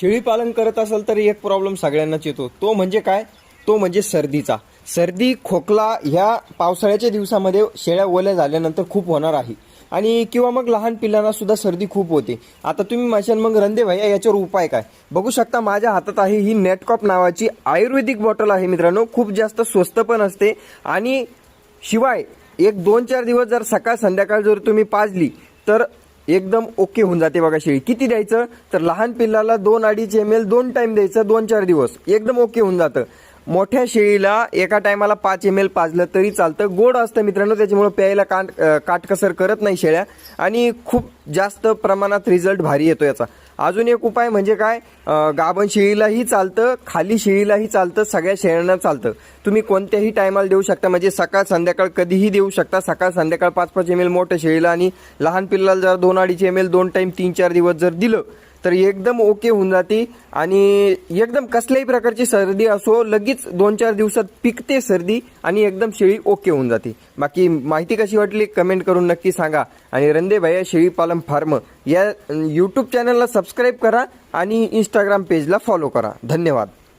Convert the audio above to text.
शेळीपालन करत असाल तर एक प्रॉब्लेम सगळ्यांनाच येतो. तो म्हणजे काय? तो म्हणजे सर्दीचा. सर्दी खोकला ह्या पावसाळ्याच्या दिवसामध्ये शेळ्या ओल्या झाल्यानंतर खूप होणार आहे. आणि किंवा मग लहान पिल्लांना सुद्धा सर्दी खूप होते. आता तुम्ही म्हणशाल मग रंदे भैया याच्यावर उपाय काय? बघू शकता माझ्या हातात आहे ही नेटकॉप नावाची आयुर्वेदिक बॉटल आहे मित्रांनो. खूप जास्त स्वस्त पण असते. आणि शिवाय एक दोन चार दिवस जर सकाळ संध्याकाळ जर तुम्ही पाजली तर एकदम ओके होऊन जाते बघा शेळी. किती द्यायचं? तर लहान पिल्लाला दोन अडीच एम एल दोन टाइम द्यायचं दोन चार दिवस. एकदम ओके होऊन जातं. मोठ्या शेळीला एका टायमाला पाच एम एल पाजलं तरी चालतं. गोड असतं मित्रांनो त्याच्यामुळं प्यायला काट काटकसर करत नाही शेळ्या. आणि खूप जास्त प्रमाणात रिझल्ट भारी येतो याचा. अजून एक उपाय म्हणजे काय? गाभण शेळीलाही चालतं खाली शेळीलाही चालतं सगळ्या शेळ्यांना चालतं. तुम्ही कोणत्याही टायमाला देऊ शकता म्हणजे सकाळ संध्याकाळ कधीही देऊ शकता. सकाळ संध्याकाळ पाच पाच एम एल मोठ्या शेळीला आणि लहान पिल्लाला जर दोन अडीच एम एल दोन टाईम तीन चार दिवस जर दिलं तर एकदम ओके होऊन जाते. आणि एकदम कसल्याही प्रकारची सर्दी असो लगेच दोन चार दिवसात पिकते सर्दी आणि एकदम शेळी ओके होऊन जाते. बाकी माहिती कशी वाटली कमेंट करून नक्की सांगा. आणि रंदे भैया शेळी पालन फार्म या यूट्यूब चॅनलला सबस्क्राईब करा आणि इंस्टाग्राम पेजला फॉलो करा. धन्यवाद.